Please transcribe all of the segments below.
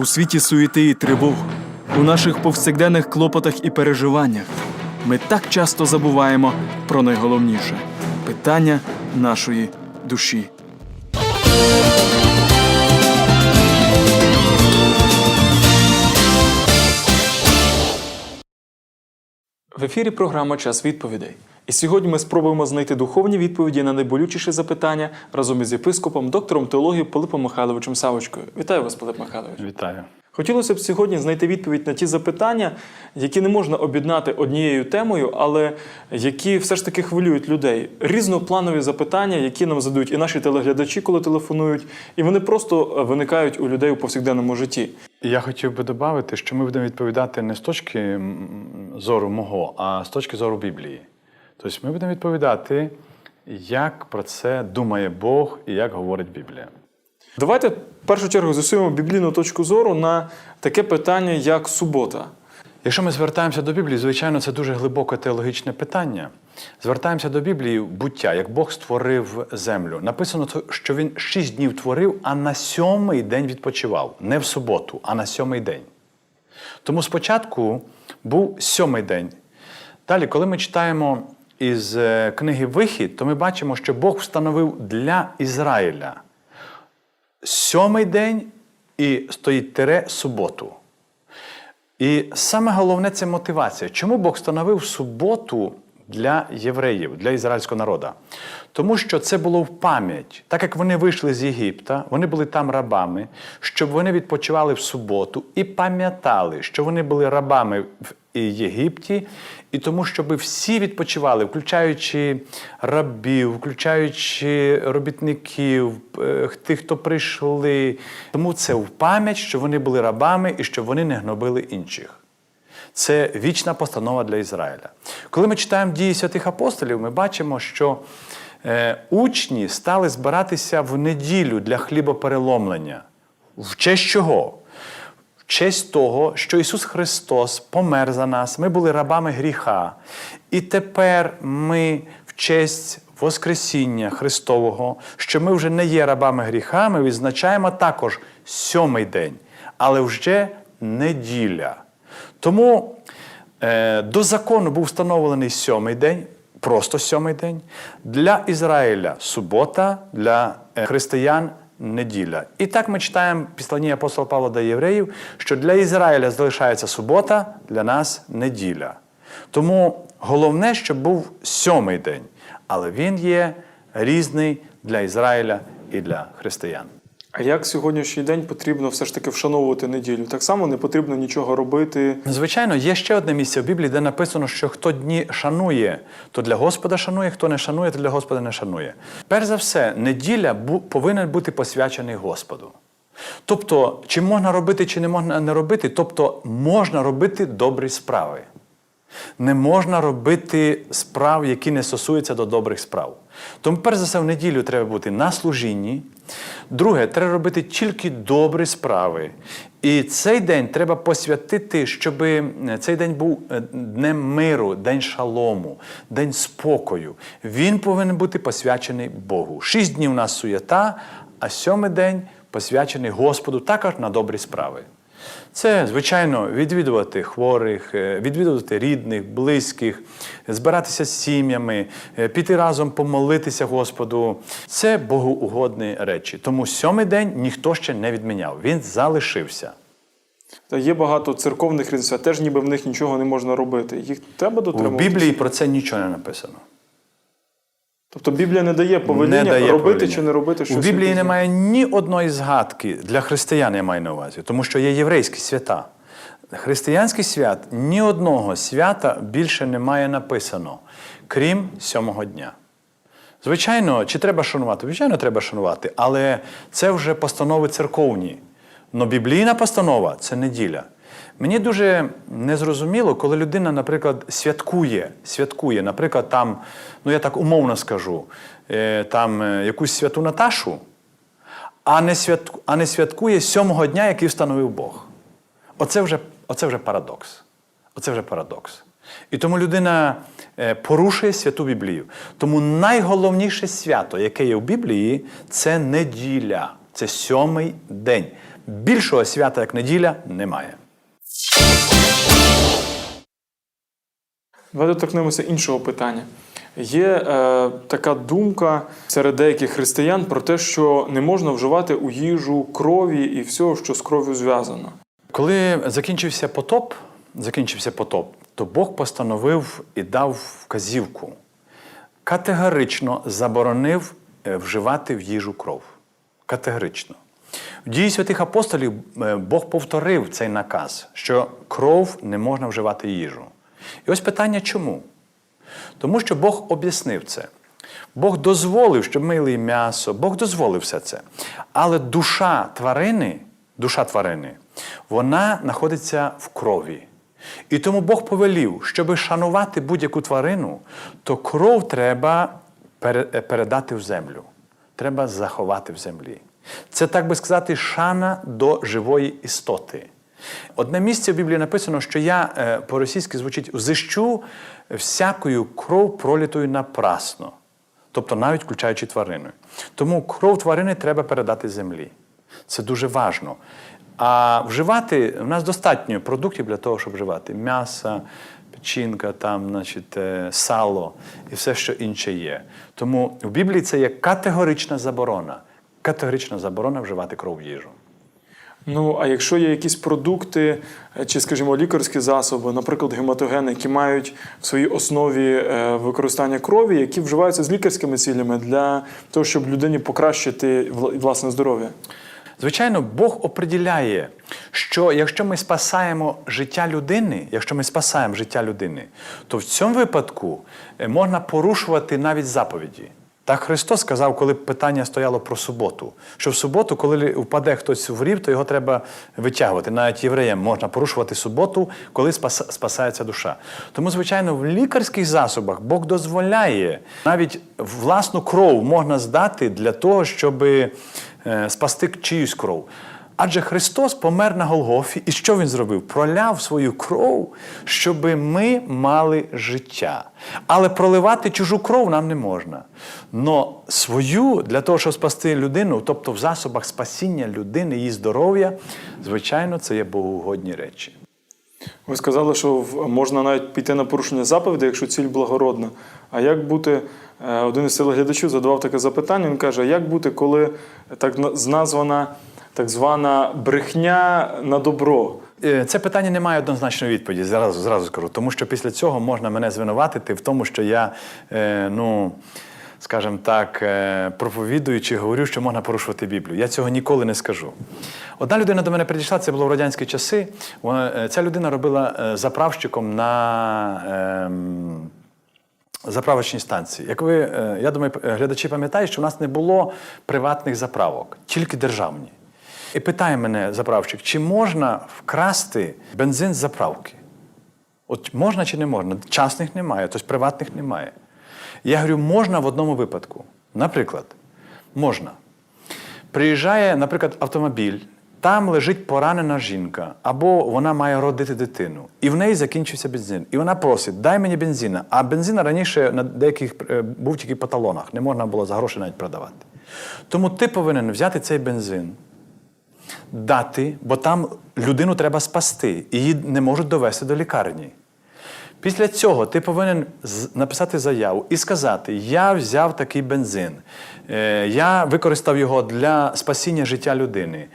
У світі суєти і тривог, у наших повсякденних клопотах і переживаннях ми так часто забуваємо про найголовніше питання нашої душі. В ефірі програма Час відповідей. І сьогодні ми спробуємо знайти духовні відповіді на найболючіші запитання разом із єпископом, доктором теології Пилипом Михайловичем Савочкою. Вітаю вас, Пилип Михайлович. Вітаю. Хотілося б сьогодні знайти відповідь на ті запитання, які не можна об'єднати однією темою, але які все ж таки хвилюють людей. Різнопланові запитання, які нам задають і наші телеглядачі, коли телефонують, і вони просто виникають у людей у повсякденному житті. Я хотів би додати, що ми будемо відповідати не з точки зору мого, а з точки зору Біблії. Тобто ми будемо відповідати, як про це думає Бог і як говорить Біблія. Давайте в першу чергу з'ясуємо біблійну точку зору на таке питання, як субота. Якщо ми звертаємося до Біблії, звичайно, це дуже глибоке теологічне питання. Звертаємося до Біблії буття, як Бог створив землю. Написано, що він шість днів творив, а на сьомий день відпочивав. Не в суботу, а на сьомий день. Тому спочатку був сьомий день. Далі, коли ми читаємо із е, книги Вихід, то ми бачимо, що Бог встановив для Ізраїля сьомий день і стоїть тире суботу. І саме головне це мотивація. Чому Бог встановив суботу для євреїв, для ізраїльського народу? Тому що це було в пам'ять. Так як вони вийшли з Єгипта, вони були там рабами, щоб вони відпочивали в суботу і пам'ятали, що вони були рабами в Єгипті, і тому, щоб всі відпочивали, включаючи рабів, включаючи робітників, е, тих, хто прийшли. Тому це в пам'ять, що вони були рабами і щоб вони не гнобили інших. Це вічна постанова для Ізраїля. Коли ми читаємо дії святих апостолів, ми бачимо, що е, учні стали збиратися в неділю для хлібопереломлення. В честь чого? В честь того, що Ісус Христос помер за нас, ми були рабами гріха. І тепер ми в честь Воскресіння Христового, що ми вже не є рабами гріха, ми відзначаємо також сьомий день, але вже неділя. Тому е, до закону був встановлений сьомий день, просто сьомий день, для Ізраїля субота, для е, християн неділя. І так ми читаємо післання апостола Павла до євреїв, що для Ізраїля залишається субота, для нас неділя. Тому головне, щоб був сьомий день, але він є різний для Ізраїля і для християн. А як сьогоднішній день потрібно все ж таки вшановувати неділю? Так само не потрібно нічого робити. Звичайно, є ще одне місце в Біблії, де написано, що хто дні шанує, то для Господа шанує, хто не шанує, то для Господа не шанує. Перш за все, неділя повинен бути посвячений Господу. Тобто, чи можна робити, чи не можна не робити, тобто можна робити добрі справи. Не можна робити справ, які не стосуються до добрих справ. Тому, перш за все, в неділю треба бути на служінні. Друге, треба робити тільки добрі справи. І цей день треба посвятити, щоб цей день був е, днем миру, день шалому, день спокою. Він повинен бути посвячений Богу. Шість днів у нас суєта, а сьомий день посвячений Господу також на добрі справи. Це, звичайно, відвідувати хворих, е, відвідувати рідних, близьких, збиратися з сім'ями, е, піти разом помолитися Господу. Це богоугодні речі. Тому сьомий день ніхто ще не відміняв. Він залишився. Та є багато церковних різниця, теж ніби в них нічого не можна робити. Їх треба дотримуватися? У. Біблії про це нічого не написано. Тобто Біблія не дає повеління Не дає робити повеління. чи не робити щось. У Біблії немає ні одної згадки для християн, я маю на увазі, тому що є єврейські свята. Християнський свят ні одного свята більше немає написано, крім сьомого дня. Звичайно, чи треба шанувати? Звичайно, треба шанувати, але це вже постанови церковні. Но біблійна постанова це неділя. Мені дуже незрозуміло, коли людина, наприклад, святкує, святкує, наприклад, там, ну я так умовно скажу, е, там е, якусь святу Наташу, а не, святку, а не святкує сьомого дня, який встановив Бог. Оце вже, оце вже парадокс. Оце вже парадокс. І тому людина е, порушує святу Біблію. Тому найголовніше свято, яке є в Біблії, це неділя. Це сьомий день. Більшого свята, як неділя, немає. Давайте торкнемося іншого питання. Є е, така думка серед деяких християн про те, що не можна вживати у їжу крові і всього, що з кров'ю зв'язано. Коли закінчився потоп, закінчився потоп, то Бог постановив і дав вказівку. Категорично заборонив е, вживати в їжу кров. Категорично. В дії святих апостолів е, Бог повторив цей наказ, що кров не можна вживати їжу. І ось питання чому? Тому що Бог об'яснив це. Бог дозволив, щоб ми їли м'ясо, Бог дозволив все це. Але душа тварини, душа тварини, вона знаходиться в крові. І тому Бог повелів, щоб шанувати будь-яку тварину, то кров треба е, передати в землю. Треба заховати в землі. Це, так би сказати, шана до живої істоти. Одне місце в Біблії написано, що я е, по-російськи звучить зищу всякою кров пролітою напрасно, тобто навіть включаючи тварини. Тому кров тварини треба передати землі. Це дуже важно. А вживати в нас достатньо продуктів для того, щоб вживати м'ясо, печінка, там, значить, е, сало і все, що інше є. Тому в Біблії це є категорична заборона. Категорична заборона вживати кров в їжу. Ну, а якщо є якісь продукти е, чи, скажімо, лікарські засоби, наприклад, гематогени, які мають в своїй основі е, використання крові, які вживаються з лікарськими цілями для того, щоб людині покращити власне здоров'я. Звичайно, Бог определяє, що якщо ми спасаємо життя людини, якщо ми спасаємо життя людини, то в цьому випадку е, можна порушувати навіть заповіді. Так Христос сказав, коли питання стояло про суботу, що в суботу, коли впаде хтось в рів, то його треба витягувати. Навіть євреям можна порушувати суботу, коли спасається душа. Тому, звичайно, в лікарських засобах Бог дозволяє навіть власну кров можна здати для того, щоб е, спасти чиюсь кров. Адже Христос помер на Голгофі, і що Він зробив? Проляв свою кров, щоб ми мали життя. Але проливати чужу кров нам не можна. Но свою для того, щоб спасти людину, тобто в засобах спасіння людини, її здоров'я, звичайно, це є богоугодні речі. Ви сказали, що можна навіть піти на порушення заповідей, якщо ціль благородна. А як бути, е, один із телеглядачів задавав таке запитання, він каже, як бути, коли так названа так звана брехня на добро? Е, Це питання не має однозначної відповіді, зразу, зразу скажу. Тому що після цього можна мене звинуватити в тому, що я, е, ну, скажімо так, е, проповідую чи говорю, що можна порушувати Біблію. Я цього ніколи не скажу. Одна людина до мене прийшла, це було в радянські часи. Ця людина робила заправщиком на. ем, Заправочні станції. Як ви, я думаю, глядачі пам'ятають, що в нас не було приватних заправок, тільки державні. І питає мене заправщик, чи можна вкрасти бензин з заправки? От можна чи не можна? Частних немає, тобто приватних немає. Я говорю, можна в одному випадку. Наприклад, можна. Приїжджає, наприклад, автомобіль, там лежить поранена жінка, або вона має родити дитину, і в неї закінчився бензин. І вона просить, дай мені бензина. А бензин раніше на деяких е, був тільки по талонах, не можна було за гроші навіть продавати. Тому ти повинен взяти цей бензин, дати, бо там людину треба спасти, і її не можуть довести до лікарні. Після цього ти повинен написати заяву і сказати: Я взяв такий бензин, е, я використав його для спасіння життя людини.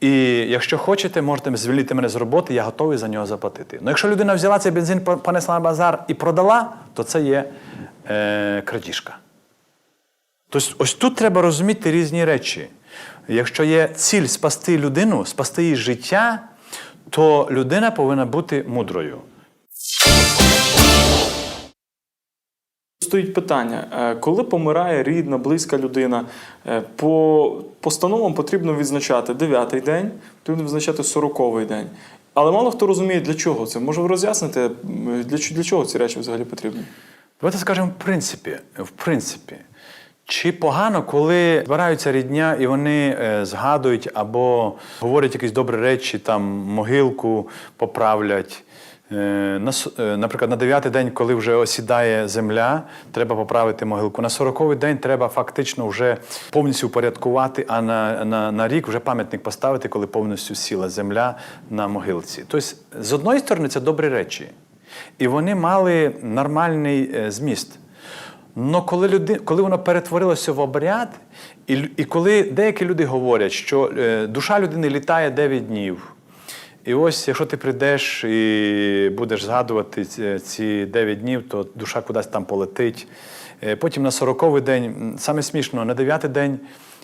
І якщо хочете, можете звільнити мене з роботи, я готовий за нього заплатити. Ну, якщо людина взяла цей бензин, по- понесла на базар і продала, то це є е, крадіжка. Тобто, ось тут треба розуміти різні речі. Якщо є ціль спасти людину, спасти її життя, то людина повинна бути мудрою. Стоїть питання, е, коли помирає рідна, близька людина, е, по постановам потрібно відзначати 9-й день, потрібно відзначати 40-й день. Але мало хто розуміє, для чого це. Може, ви чо- для чого ці речі взагалі потрібні? Давайте скажемо, в принципі, в принципі, чи погано, коли збираються рідня і вони е, згадують або говорять якісь добрі речі, там могилку поправлять, Е, е, Наприклад, на дев'ятий день, коли вже осідає земля, треба поправити могилку. На сороковий день треба фактично вже повністю упорядкувати, а на, на, на рік вже пам'ятник поставити, коли повністю сіла земля на могилці. Тобто, з одної сторони, це добрі речі. І вони мали нормальний зміст. Но коли, люди, коли воно перетворилося в обряд, і, і коли деякі люди говорять, що е, душа людини літає 9 днів, і ось якщо ти прийдеш і будеш згадувати ці- ці 9 днів, то душа кудись там полетить. Е, Потім на 40-й день, саме смішно, на 9-й день,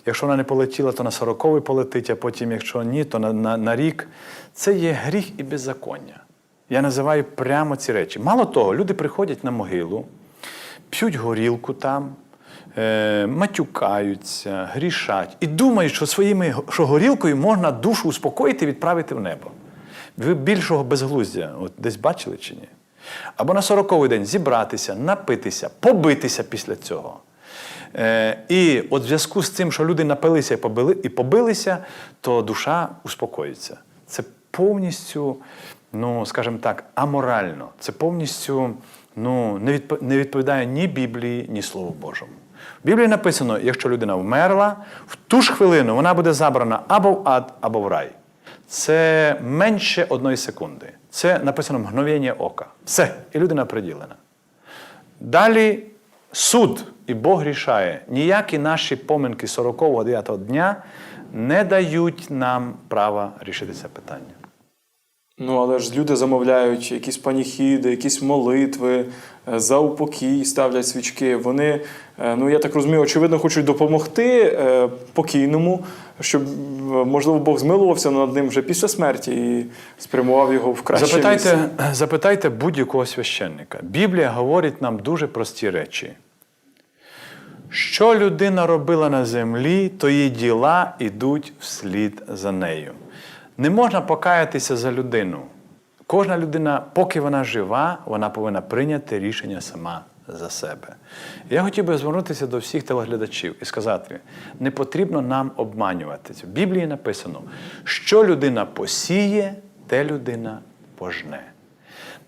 якщо вона не полетіла, то на 40-й полетить, а потім, якщо ні, то на, на, на рік. Це є гріх і беззаконня. Я називаю прямо ці речі. Мало того, люди приходять на могилу, п'ють горілку там, е, матюкаються, грішать і думають, що своїми що горілкою можна душу успокоїти і відправити в небо. Ви більшого безглуздя от десь бачили чи ні? Або на сороковий день зібратися, напитися, побитися після цього. Е, і от в зв'язку з тим, що люди напилися і, побили, і побилися, то душа успокоїться. Це повністю, ну, скажімо так, аморально. Це повністю ну, не, відп... не відповідає ні Біблії, ні Слову Божому. В Біблії написано, якщо людина вмерла, в ту ж хвилину вона буде забрана або в ад, або в рай. Це менше одної секунди. Це написано мгновення ока. Все, і людина приділена. Далі суд і Бог рішає. Ніякі наші поминки 40-го 9 дня не дають нам права рішити це питання. Ну, але ж люди замовляють якісь паніхіди, якісь молитви, е, за упокій ставлять свічки. Вони, е, ну я так розумію, очевидно, хочуть допомогти е, покійному, щоб, можливо, Бог змилувався над ним вже після смерті і спрямував його в краще місце. Запитайте, запитайте будь-якого священника. Біблія говорить нам дуже прості речі. Що людина робила на землі, то її діла йдуть вслід за нею. Не можна покаятися за людину. Кожна людина, поки вона жива, вона повинна прийняти рішення сама за себе. Я хотів би звернутися до всіх телеглядачів і сказати: не потрібно нам обманюватися. В Біблії написано, що людина посіє, те людина пожне.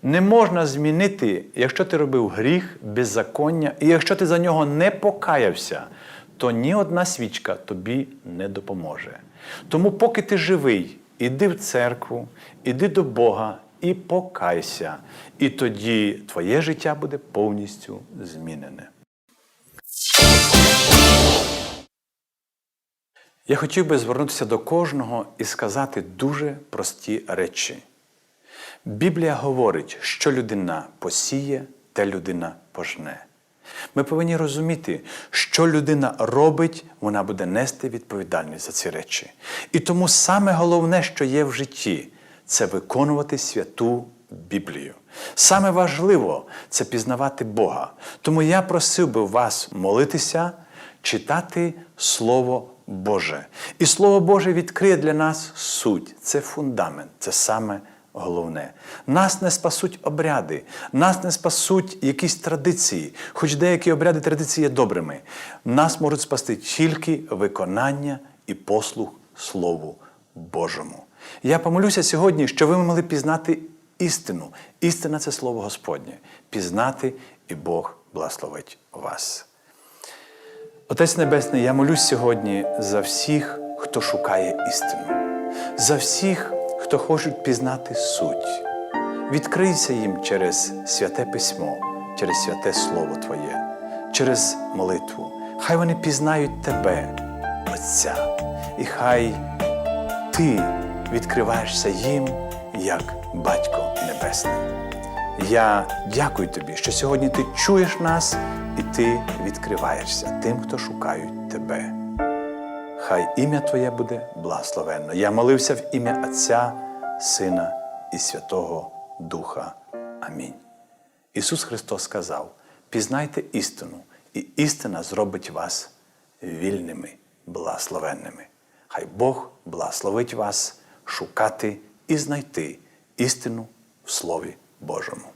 Не можна змінити, якщо ти робив гріх, беззаконня, і якщо ти за нього не покаявся, то ні одна свічка тобі не допоможе. Тому, поки ти живий, іди в церкву, іди до Бога і покайся. І тоді твоє життя буде повністю змінене. Я хотів би звернутися до кожного і сказати дуже прості речі. Біблія говорить, що людина посіє, те людина пожне. Ми повинні розуміти, що людина робить, вона буде нести відповідальність за ці речі. І тому саме головне, що є в житті, це виконувати святу Біблію. Саме важливо це пізнавати Бога. Тому я просив би вас молитися, читати Слово Боже. І Слово Боже відкриє для нас суть. Це фундамент, це саме головне. Нас не спасуть обряди, нас не спасуть якісь традиції, хоч деякі обряди традиції є добрими. Нас можуть спасти тільки виконання і послух Слову Божому. Я помолюся сьогодні, що ви могли пізнати істину. Істина це Слово Господнє. Пізнати, і Бог благословить вас. Отець Небесний, я молюсь сьогодні за всіх, хто шукає істину, за всіх, хто хочуть пізнати суть. Відкрийся їм через святе письмо, через святе Слово Твоє, через молитву. Хай вони пізнають Тебе, Отця, і хай Ти відкриваєшся їм як Батько Небесний. Я дякую тобі, що сьогодні ти чуєш нас і ти відкриваєшся тим, хто шукають тебе. Хай ім'я Твоє буде благословенно. Я молився в ім'я Отця, Сина і Святого Духа. Амінь. Ісус Христос сказав: пізнайте істину, і істина зробить вас вільними, благословенними. Хай Бог благословить вас шукати і знайти істину в Слові Божому.